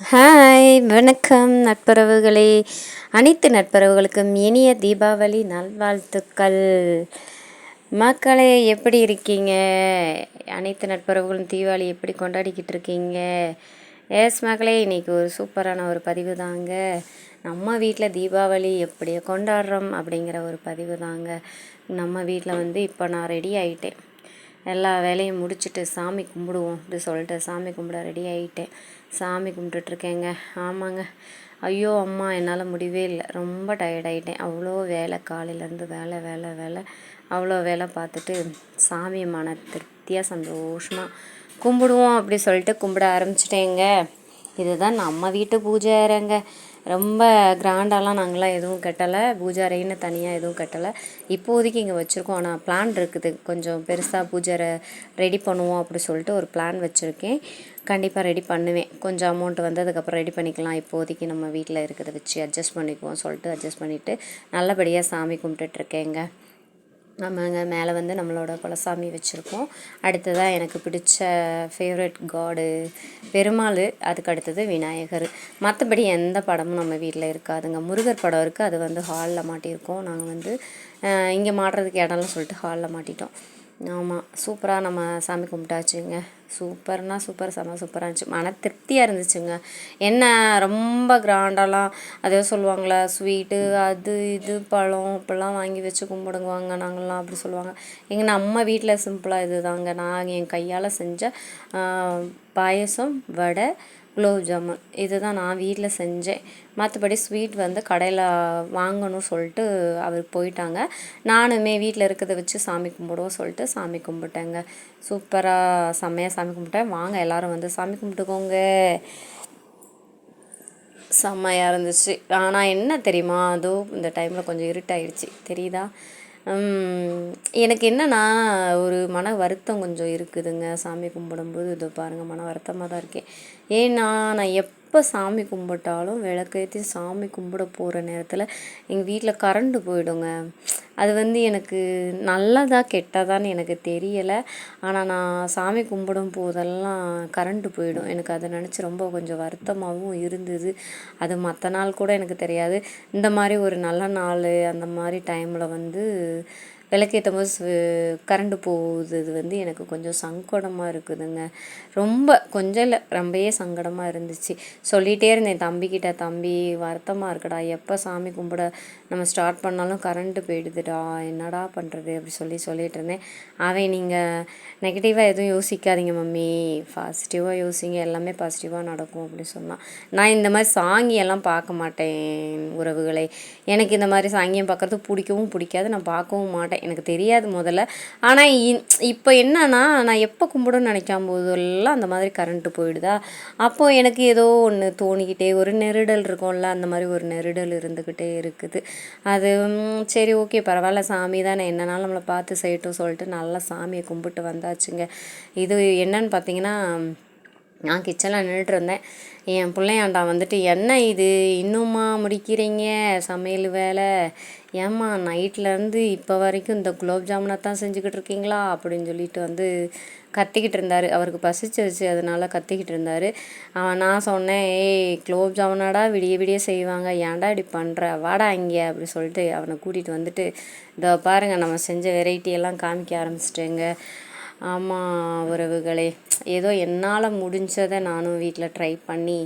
Hi வணக்கம் நட்புறவுகளே. அனைத்து நட்புறவுகளுக்கும் இனிய தீபாவளி நல்வாழ்த்துக்கள். மக்களே எப்படி இருக்கீங்க? அனைத்து நட்புறவுகளும் தீபாவளி எப்படி கொண்டாடிக்கிட்டு இருக்கீங்க? எஸ் மக்களே இன்றைக்கி ஒரு சூப்பரான ஒரு பதிவு தாங்க நம்ம வீட்டில் தீபாவளி எப்படி கொண்டாடுறோம் அப்படிங்கிற ஒரு பதிவு தாங்க நம்ம வீட்டில் வந்து இப்போ நான் ரெடி ஆகிட்டேன் எல்லா வேலையும் முடிச்சுட்டு சாமி கும்பிடுவோம் அப்படி சொல்லிட்டு சாமி கும்பிட ரெடி ஆகிட்டேன் சாமி கும்பிட்டுட்ருக்கேங்க. ஆமாங்க. ஐயோ அம்மா என்னால் முடியவே இல்லை. ரொம்ப டயர்டாயிட்டேன். அவ்வளோ வேலை காலையிலேருந்து வேலை வேலை வேலை. அவ்வளோ வேலை பார்த்துட்டு சாமியை மன திருப்தியாக சந்தோஷமாக கும்பிடுவோம் அப்படி சொல்லிட்டு கும்பிட ஆரம்பிச்சிட்டேங்க. இதுதான் நம்ம வீட்டு பூஜை அறைங்க. ரொம்ப கிராண்டாலாம் நாங்களாம் எதுவும் கட்டலை. பூஜாரைன்னு தனியாக எதுவும் கட்டலை. இப்போதைக்கு இங்கே வச்சுருக்கோம். ஆனால் பிளான் இருக்குது. கொஞ்சம் பெருசாக பூஜாரை ரெடி பண்ணுவோம் அப்படி சொல்லிட்டு ஒரு பிளான் வச்சுருக்கேன். கண்டிப்பாக ரெடி பண்ணுவேன். கொஞ்சம் அமௌண்ட் வந்து அதுக்கப்புறம் ரெடி பண்ணிக்கலாம். இப்போதைக்கு நம்ம வீட்டில் இருக்கிறத வச்சு அட்ஜஸ்ட் பண்ணிக்குவோம் சொல்லிட்டு அட்ஜஸ்ட் பண்ணிவிட்டு நல்லபடியாக சாமி கும்பிட்டுட்ருக்கேங்க நம்ம மேலே வந்து நம்மளோட குலசாமி வச்சுருக்கோம். அடுத்ததாக எனக்கு பிடிச்ச ஃபேவரட் காடு பெருமாள் அதுக்கு அடுத்தது விநாயகர். மற்றபடி எந்த படமும் நம்ம வீட்டில் இருக்காதுங்க. முருகர் படம் இருக்குது அது வந்து ஹாலில் மாட்டியிருக்கோம். நாங்கள் வந்து இங்கே மாட்டுறதுக்கு இடம்லாம் சொல்லிட்டு ஹாலில் மாட்டிட்டோம். ஆமாம் சூப்பராக நம்ம சாமி கும்பிட்டாச்சுங்க. சூப்பர்னா சூப்பர் செம சூப்பராக இருந்துச்சு. மன திருப்தியாக இருந்துச்சுங்க. என்ன ரொம்ப கிராண்டாலாம் அதே சொல்லுவாங்களா ஸ்வீட்டு அது இது பழம் இப்படிலாம் வாங்கி வச்சு கும்பிடுங்குவாங்க நாங்கள்லாம் அப்படி சொல்லுவாங்க. எங்கள் நம்ம வீட்டில் சிம்பிளாக இது தாங்க நான் என் கையால் செஞ்ச பாயசம் வடை குலோப் ஜாமுன். இது தான் நான் வீட்டில் செஞ்சேன். மற்றபடி ஸ்வீட் வந்து கடையில் வாங்கணும் சொல்லிட்டு அவர் போயிட்டாங்க. நானுமே வீட்டில் இருக்கிறத வச்சு சாமி கும்பிடுவோம் சொல்லிட்டு சாமி கும்பிட்டேங்க. சூப்பராக செம்மையாக சாமி கும்பிட்டேன். வாங்க எல்லோரும் வந்து சாமி கும்பிட்டுக்கோங்க. செம்மையாக இருந்துச்சு. ஆனால் என்ன தெரியுமா அதுவும் இந்த டைமில் கொஞ்சம் இருட்டாயிடுச்சு. தெரியுதா? எனக்கு என்னென்னா ஒரு மன வருத்தம் கொஞ்சம் இருக்குதுங்க. சாமி கும்பிடும்போது இதோ பாருங்கள் மன வருத்தமாக தான் இருக்கேன். ஏன்னா நான் எப் எப்போ சாமி கும்பிட்டாலும் விளக்கேற்றி சாமி கும்பிட போகிற நேரத்தில் எங்கள் வீட்டில் கரண்ட்டு போயிடுங்க. அது வந்து எனக்கு நல்லதா கெட்டதான்னு எனக்கு தெரியலை. ஆனால் நான் சாமி கும்பிடும் போதெல்லாம் கரண்ட்டு போயிடும். எனக்கு அதை நினச்சி ரொம்ப கொஞ்சம் வருத்தமாகவும் இருந்தது. அது மற்ற நாள் கூட எனக்கு தெரியாது. இந்த மாதிரி ஒரு நல்ல நாள் அந்த மாதிரி டைமில் வந்து விளக்கேற்றும் போது கரண்டு போகுது வந்து எனக்கு கொஞ்சம் சங்கடமாக இருக்குதுங்க. ரொம்ப கொஞ்சம் இல்லை ரொம்பவே சங்கடமாக இருந்துச்சு. சொல்லிகிட்டே இருந்தேன் தம்பிக்கிட்ட தம்பி வருத்தமாக இருக்குடா எப்போ சாமி கும்பிட நம்ம ஸ்டார்ட் பண்ணாலும் கரண்ட்டு போயிடுதுடா என்னடா பண்ணுறது அப்படி சொல்லி சொல்லிகிட்டு இருந்தேன். அவன் நீங்கள் நெகட்டிவாக எதுவும் யோசிக்காதீங்க மம்மி. பாசிட்டிவாக யோசிங்க எல்லாமே பாசிட்டிவாக நடக்கும் அப்படின்னு சொன்னான் நான் இந்த மாதிரி சாங்கியெல்லாம் பார்க்க மாட்டேன் உறவுகளை. எனக்கு இந்த மாதிரி சாங்கியம் பார்க்குறது பிடிக்கவும் பிடிக்காது நான் பார்க்கவும் மாட்டேன். எனக்கு தெரியாது முதல்ல. ஆனால் இப்போ என்னன்னா நான் எப்போ கும்பிடுன்னு நினைக்கும் போதெல்லாம் அந்த மாதிரி கரண்ட்டு போயிடுதா? அப்போது எனக்கு ஏதோ ஒன்று தோணிக்கிட்டே ஒரு நெருடல் இருக்கும்ல அந்த மாதிரி ஒரு நெருடல் இருந்துக்கிட்டே இருக்குது. அது சரி ஓகே பரவாயில்ல சாமி தானே. என்னன்னாலும் நம்மளை பார்த்து செய்யட்டும் சொல்லிட்டு நல்லா சாமியை கும்பிட்டு வந்தாச்சுங்க. இது என்னன்னு பார்த்தீங்கன்னா நான் கிச்சனில் நின்றுட்டு இருந்தேன். என் பிள்ளையாண்டா வந்துட்டு என்ன இது? இன்னும்மா முடிக்கிறீங்க? சமையல் வேலை? ஏம்மா நைட்லேருந்து இப்போ வரைக்கும் இந்த குலோப் ஜாமுனை தான் செஞ்சுக்கிட்டு இருக்கீங்களா? அப்படின்னு சொல்லிட்டு வந்து கத்திக்கிட்டு இருந்தார். அவருக்கு பசிச்சிருச்சு அதனால் கத்திக்கிட்டு இருந்தார். அவன் நான் சொன்னேன் ஏய் குலோப் ஜாமுனாடா விடிய விடிய செய்வாங்க. ஏன்டா இப்படி பண்ணுற வாடா இங்கே. அப்படி சொல்லிட்டு அவனை கூட்டிகிட்டு வந்துட்டு இதோ பாருங்கள் நம்ம செஞ்ச வெரைட்டியெல்லாம் காமிக்க ஆரம்பிச்சிட்டேங்க. ஆமாம் உறவுகளே. ஏதோ என்னால் முடிஞ்சதை நானும் வீட்டில் ட்ரை பண்ணி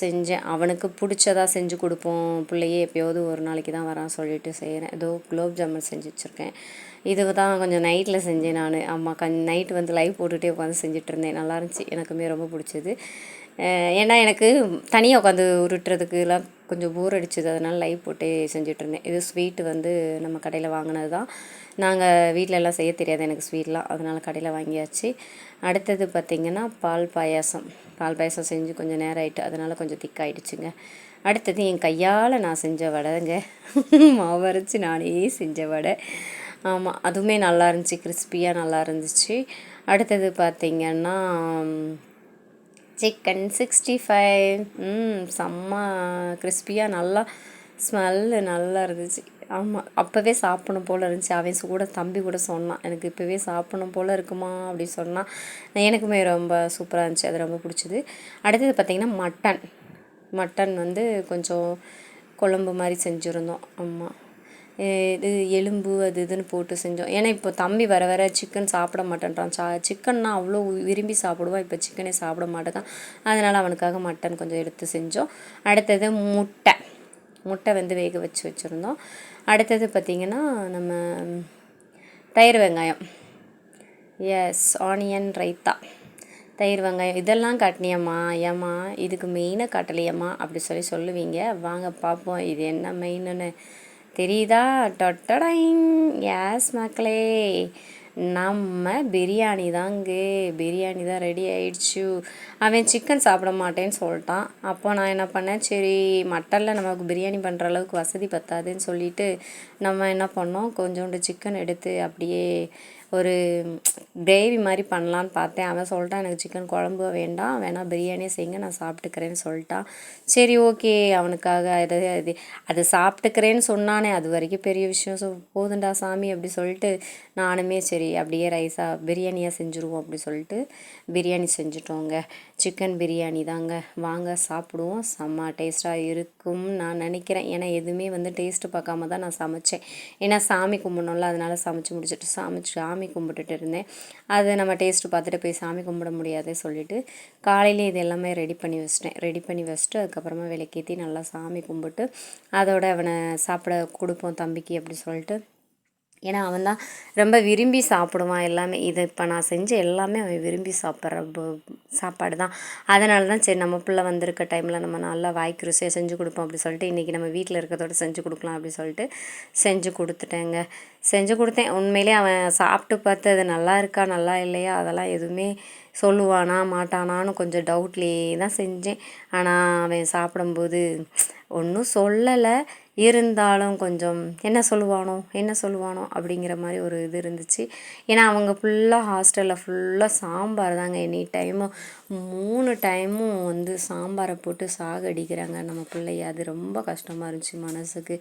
செஞ்சேன். அவனுக்கு பிடிச்சதா செஞ்சு கொடுப்போம். பிள்ளையே எப்போயாவது ஒரு நாளைக்கு தான் வரான் சொல்லிட்டு செய்கிறேன் ஏதோ குலோப் ஜாமுன் செஞ்சு வச்சுருக்கேன். இது தான் கொஞ்சம் நைட்டில் செஞ்சேன் நான். அம்மா கண் நைட்டு வந்து லைவ் போட்டுகிட்டே உட்காந்து செஞ்சிட்ருந்தேன் நல்லா இருந்துச்சு. எனக்குமே ரொம்ப பிடிச்சது. ஏன்னா எனக்கு தனியாக உட்காந்து உருட்டுறதுக்குலாம் கொஞ்சம் போர் அடிச்சது. அதனால் லைவ் போட்டே செஞ்சிட்ருந்தேன். இது ஸ்வீட்டு வந்து நம்ம கடையில் வாங்கினது தான் நாங்கள் வீட்டிலலாம் செய்ய தெரியாது எனக்கு ஸ்வீட்லாம் அதனால் கடையில் வாங்கியாச்சு. அடுத்தது பார்த்திங்கன்னா பால் பாயாசம். பால் பாயாசம் செஞ்சு கொஞ்சம் நேரம் ஆகிட்டு அதனால் கொஞ்சம் திக்காயிடுச்சுங்க அடுத்தது என் கையால் நான் செஞ்ச வடைங்க. மாவரைச்சி நானே செஞ்ச வடை. ஆமாம் அதுவுமே நல்லா இருந்துச்சு. கிறிஸ்பியாக நல்லா இருந்துச்சு. அடுத்தது பார்த்திங்கன்னா சிக்கன் சிக்ஸ்டி ஃபைவ் ம் செம்ம கிறிஸ்பியாக நல்லா ஸ்மெல்லு நல்லா இருந்துச்சு. ஆமாம் அப்போவே சாப்பிடணும் போல் இருந்துச்சு. அவன் கூட தம்பி கூட சொன்னான் எனக்கு இப்போவே சாப்பிடணும் போல் இருக்குமா? அப்படின்னு சொன்னான். எனக்குமே ரொம்ப சூப்பராக இருந்துச்சு. அது ரொம்ப பிடிச்சிது. அடுத்தது பார்த்திங்கன்னா மட்டன் மட்டன் வந்து கொஞ்சம் குழம்பு மாதிரி செஞ்சுருந்தோம். ஆமாம் இது எலும்பு அது இதுன்னு போட்டு செஞ்சோம். ஏன்னா இப்போ தம்பி வர வர சிக்கன் சாப்பிட மாட்டேன்றான். சா சிக்கன்னா அவ்வளோ விரும்பி சாப்பிடுவான் இப்போ சிக்கனே சாப்பிட மாட்டேங்கான் அதனால் அவனுக்காக மட்டன் கொஞ்சம் எடுத்து செஞ்சோம். அடுத்தது முட்டை. முட்டை வந்து வேக வச்சு வச்சுருந்தோம். அடுத்தது பார்த்திங்கன்னா நம்ம தயிர் வெங்காயம். எஸ் ஆனியன் ரைத்தா தயிர் வெங்காயம். இதெல்லாம் காட்டினியம்மா. ஏம்மா இதுக்கு மெயினாக காட்டலையம்மா. அப்படி சொல்லி சொல்லுவீங்க. வாங்க பார்ப்போம். இது என்ன மெயின்னு தெரியுதா? டொட்டடைங் யாஸ் மக்களே. நம்ம பிரியாணி தாங்க பிரியாணி தான் ரெடி ஆயிடுச்சு. அவன் சிக்கன் சாப்பிட மாட்டேன்னு சொல்லிட்டான். அப்போ நான் என்ன பண்ணேன்? சரி மட்டனில் நமக்கு பிரியாணி பண்ணுற அளவுக்கு வசதி பத்தாதுன்னு சொல்லிட்டு நம்ம என்ன பண்ணோம்? கொஞ்சோண்டு சிக்கன் எடுத்து அப்படியே ஒரு கிரேவி மாதிரி பண்ணலான்னு பார்த்தேன். அவன் சொல்லிட்டான் எனக்கு சிக்கன் குழம்பு வேண்டாம். வேணால் பிரியாணியே செய்யுங்க. நான் சாப்பிட்டுக்கிறேன்னு சொல்லிட்டான் சரி ஓகே. அவனுக்காக அது அது அது சாப்பிட்டுக்கிறேன்னு சொன்னானே. அது வரைக்கும் பெரிய விஷயம். ஸோ போதுண்டா சாமி அப்படி சொல்லிட்டு நானுமே சரி அப்படியே ரைஸாக பிரியாணியாக செஞ்சுருவோம் அப்படி சொல்லிட்டு பிரியாணி செஞ்சுட்டோங்க. சிக்கன் பிரியாணி தாங்க. வாங்க சாப்பிடுவோம். செம்ம டேஸ்ட்டாக இருக்கும் நான் நினைக்கிறேன். ஏன்னா எதுவுமே வந்து டேஸ்ட்டு பார்க்காம தான் நான் சமைச்சேன். ஏன்னா சாமி கும்பிடணும்ல அதனால் சமைச்சு முடிச்சுட்டு சமைச்சு சாமி கும்பிட்டுட்டு இருந்தேன். அதை நம்ம டேஸ்ட்டு பார்த்துட்டு போய் சாமி கும்பிட முடியாதே சொல்லிவிட்டு காலையிலே இது எல்லாமே ரெடி பண்ணி வச்சிட்டேன். ரெடி பண்ணி வச்சுட்டு அதுக்கப்புறமா விளக்கேற்றி நல்லா சாமி கும்பிட்டு அதோட அவனை சாப்பிட கொடுப்போம் தம்பிக்கு அப்படி சொல்லிட்டு. ஏன்னா அவன் தான் ரொம்ப விரும்பி சாப்பிடுவான் எல்லாமே. இது இப்போ நான் செஞ்ச எல்லாமே அவன் விரும்பி சாப்பிட்ற சாப்பாடு தான். அதனால தான் சரி நம்ம பிள்ளை வந்திருக்க டைமில் நம்ம நல்லா வாய்க்கு ருசியாக செஞ்சு கொடுப்போம் அப்படி சொல்லிட்டு இன்றைக்கி நம்ம வீட்டில் இருக்கிறதோட செஞ்சு கொடுக்கலாம் அப்படி சொல்லிட்டு செஞ்சு கொடுத்துட்டேங்க. செஞ்சு கொடுத்தேன். உண்மையிலே அவன் சாப்பிட்டு பார்த்து அது நல்லா இருக்கா? நல்லா இல்லையா? அதெல்லாம் எதுவுமே சொல்லுவானா மாட்டானான்னு கொஞ்சம் டவுட்லேயே தான் செஞ்சேன். ஆனால் அவன் சாப்பிடும்போது ஒன்றும் சொல்லலை. இருந்தாலும் கொஞ்சம் என்ன சொல்லுவானோ என்ன சொல்லுவானோ அப்படிங்கிற மாதிரி ஒரு இது இருந்துச்சு. ஏன்னா அவங்க ஃபுல்லாக ஹாஸ்டலில் ஃபுல்லாக சாம்பார் தாங்க எனி டைமும் மூணு டைமும் வந்து சாம்பாரை போட்டு சாகடிக்கிறாங்க நம்ம பிள்ளைய. அது ரொம்ப கஷ்டமாக இருந்துச்சு மனசுக்கு.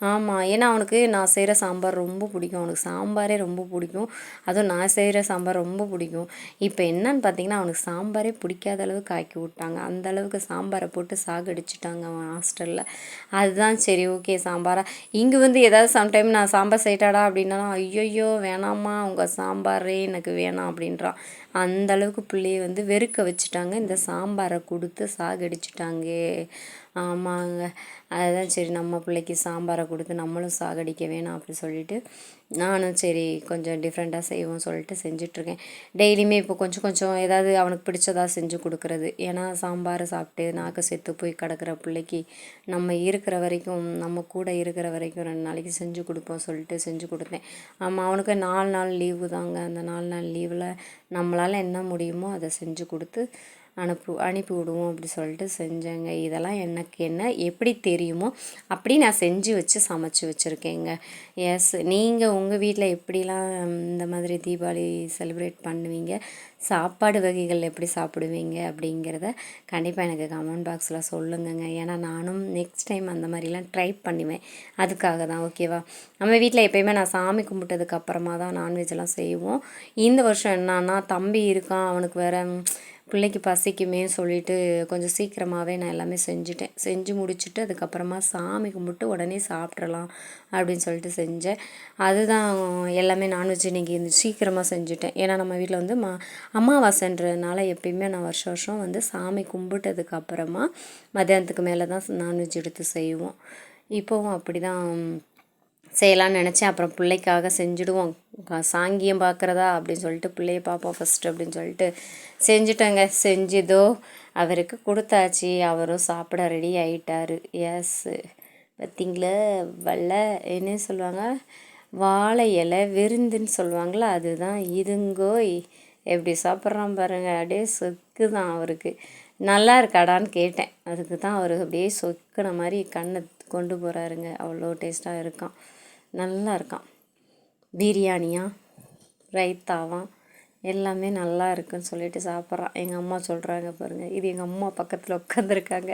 ஆமாம் ஏன்னா அவனுக்கு நான் செய்கிற சாம்பார் ரொம்ப பிடிக்கும். அவனுக்கு சாம்பாரே ரொம்ப பிடிக்கும். அதுவும் நான் செய்கிற சாம்பார் ரொம்ப பிடிக்கும். இப்போ என்னன்னு பார்த்தீங்கன்னா அவனுக்கு சாம்பாரே பிடிக்காத அளவுக்கு ஆக்கி விட்டாங்க. அந்த அளவுக்கு சாம்பாரை போட்டு சாகடிச்சிட்டாங்க அவன் ஹாஸ்டலில் அதுதான் சரி ஓகே சாம்பாரா? இங்கே வந்து ஏதாவது சம்டைம் நான் சாம்பார் செய்யட்டாடா அப்படின்னா ஐயோயோ வேணாம்மா உங்கள் சாம்பாரே எனக்கு வேணாம் அப்படின்றான் அந்த அளவுக்கு பிள்ளைய வந்து வெறுக்க வச்சுட்டாங்க. இந்த சாம்பாரை கொடுத்து சாகடிச்சிட்டாங்க. ஆமாங்க. அதுதான் சரி நம்ம பிள்ளைக்கு சாம்பாரை கொடுத்து நம்மளும் சாகடிக்க வேணாம் அப்படி சொல்லிட்டு நானும் சரி கொஞ்சம் டிஃப்ரெண்ட்டாக செய்வோம் சொல்லிட்டு செஞ்சிட்ருக்கேன். டெய்லியுமே இப்போ கொஞ்சம் கொஞ்சம் ஏதாவது அவனுக்கு பிடிச்சதாக செஞ்சு கொடுக்குறது. ஏன்னா சாம்பார் சாப்பிட்டு நாக்கு செத்து போய் கிடக்கிற பிள்ளைக்கு நம்ம இருக்கிற வரைக்கும் நம்ம கூட இருக்கிற வரைக்கும் ரெண்டு நாளைக்கு செஞ்சு கொடுப்போம் சொல்லிட்டு செஞ்சு கொடுத்தேன். ஆமாம் அவனுக்கு நாலு நாள் லீவு தாங்க. அந்த நாலு நாள் லீவில் நம்மளால் என்ன முடியுமோ அதை செஞ்சு கொடுத்து அனுப்பு அனுப்பி விடுவோம் அப்படி சொல்லிட்டு செஞ்சேங்க. இதெல்லாம் எனக்கு என்ன எப்படி தெரியுமோ அப்படி நான் செஞ்சு வச்சு சமைச்சு வச்சுருக்கேங்க. எஸ் நீங்கள் உங்கள் வீட்டில் எப்படிலாம் இந்த மாதிரி தீபாவளி செலிப்ரேட் பண்ணுவீங்க? சாப்பாடு வகைகள் எப்படி சாப்பிடுவீங்க? அப்படிங்கிறத கண்டிப்பாக எனக்கு கமெண்ட் பாக்ஸில் சொல்லுங்கங்க. ஏன்னா நானும் நெக்ஸ்ட் டைம் அந்த மாதிரிலாம் ட்ரை பண்ணுவேன். அதுக்காக தான் ஓகேவா நம்ம வீட்டில் எப்போயுமே நான் சாமி கும்பிட்டதுக்கு அப்புறமா தான் நான்வெஜ்லாம் செய்வோம். இந்த வருஷம் என்னன்னா தம்பி இருக்கான் அவனுக்கு வேறு பிள்ளைக்கு பசிக்குமே சொல்லிட்டு கொஞ்சம் சீக்கிரமாகவே நான் எல்லாமே செஞ்சுட்டேன். செஞ்சு முடிச்சுட்டு அதுக்கப்புறமா சாமி கும்பிட்டு உடனே சாப்பிட்றலாம் அப்படின்னு சொல்லிட்டு செஞ்சேன். அதுதான் எல்லாமே நான்வெஜ் இன்றைக்கி சீக்கிரமாக செஞ்சுட்டேன். ஏன்னா நம்ம வீட்டில் வந்து மா அமாவாசைன்றதுனால எப்பயுமே நான் வருஷம் வருஷம் வந்து சாமி கும்பிட்டதுக்கப்புறமா மத்தியானத்துக்கு மேலே தான் நான்வெஜ் எடுத்து செய்வோம். இப்போவும் அப்படி தான் செய்யலான்னு நினச்சேன். அப்புறம் பிள்ளைக்காக செஞ்சுடுவோம். சாங்கியம் பார்க்குறதா அப்படின்னு சொல்லிட்டு பிள்ளைய பார்ப்போம் ஃபஸ்ட்டு அப்படின்னு சொல்லிட்டு செஞ்சுட்டேங்க. செஞ்சதோ அவருக்கு கொடுத்தாச்சு. அவரும் சாப்பிட ரெடி ஆகிட்டாரு எஸ் பார்த்தீங்களா வல்ல என்ன சொல்லுவாங்க? வாழை இலை விருந்துன்னு சொல்லுவாங்களா அதுதான். இதுங்கோய் எப்படி சாப்பிட்றான் பாருங்க. அப்படியே சொக்கு தான் அவருக்கு. நல்லா இருக்காடான்னு கேட்டேன். அதுக்கு தான் அவர் அப்படியே சொக்கின மாதிரி கண்ணை கொண்டு போகிறாருங்க அவ்வளோ டேஸ்ட்டாக இருக்கான். நல்லா இருக்கான். பிரியாணியா ரைத்தாவா எல்லாமே நல்லா இருக்குன்னு சொல்லிட்டு சாப்பிட்றான் எங்கள் அம்மா சொல்கிறாங்க பாருங்கள் இது எங்கள் அம்மா பக்கத்தில் உட்காந்துருக்காங்க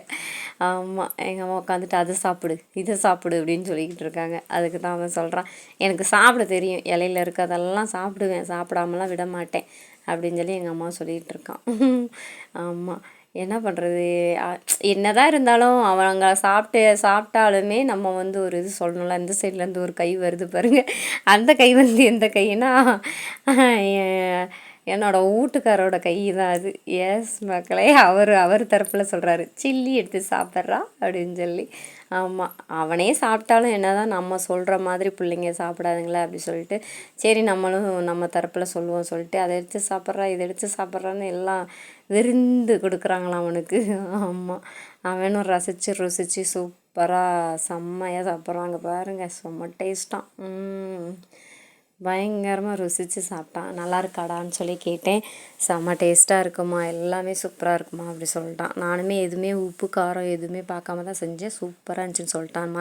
ஆமாம் எங்கள் அம்மா உட்காந்துட்டு அதை சாப்பிடு இதை சாப்பிடு அப்படின்னு சொல்லிக்கிட்டு இருக்காங்க. அதுக்கு தான் அவன் சொல்கிறான் எனக்கு சாப்பிட தெரியும். இலையில இருக்கிறதெல்லாம் சாப்பிடுவேன். சாப்பிடாமலாம் விட மாட்டேன் அப்படின்னு சொல்லி எங்கள் அம்மா சொல்லிகிட்டு இருக்கான் ஆமாம் என்ன பண்ணுறது என்னதான் இருந்தாலும் அவங்க சாப்பிட்டு சாப்பிட்டாலுமே நம்ம வந்து ஒரு இது சொல்லணும்ல. இந்த சைட்லேருந்து ஒரு கை வருது பாருங்க. அந்த கை வந்து எந்த கைனா என்னோடய என்னோட வீட்டுக்காரோட கை தான் அது. எஸ் மக்களே அவர் அவர் தரப்பில் சொல்கிறாரு சில்லி எடுத்து சாப்பிட்றா? அப்படின்னு சொல்லி. ஆமாம் அவனே சாப்பிட்டாலும் என்ன தான் நம்ம சொல்கிற மாதிரி பிள்ளைங்க சாப்பிடாதுங்களே அப்படி சொல்லிட்டு சரி நம்மளும் நம்ம தரப்பில் சொல்லுவோம் சொல்லிட்டு அதை எடுத்து சாப்பிட்றா இதை எடுத்து சாப்பிட்றான்னு எல்லாம் விருந்து கொடுக்குறாங்களாம் அவனுக்கு? ஆமாம் அவனும் ரசித்து ருசித்து சூப்பராக செம்மையாக சாப்பிட்றாங்க பாருங்கள் செம்ம டேஸ்ட்டாக பயங்கரமாக ருசித்து சாப்பிட்டான். நல்லா இருக்காடான்னு சொல்லி கேட்டேன். செம்ம டேஸ்ட்டாக இருக்குமா? எல்லாமே சூப்பராக இருக்குமா? அப்படி சொல்லிட்டான். நானுமே எதுவுமே உப்பு காரம் எதுவுமே பார்க்காம தான் செஞ்சேன். சூப்பராக இருந்துச்சுன்னு சொல்லிட்டான்.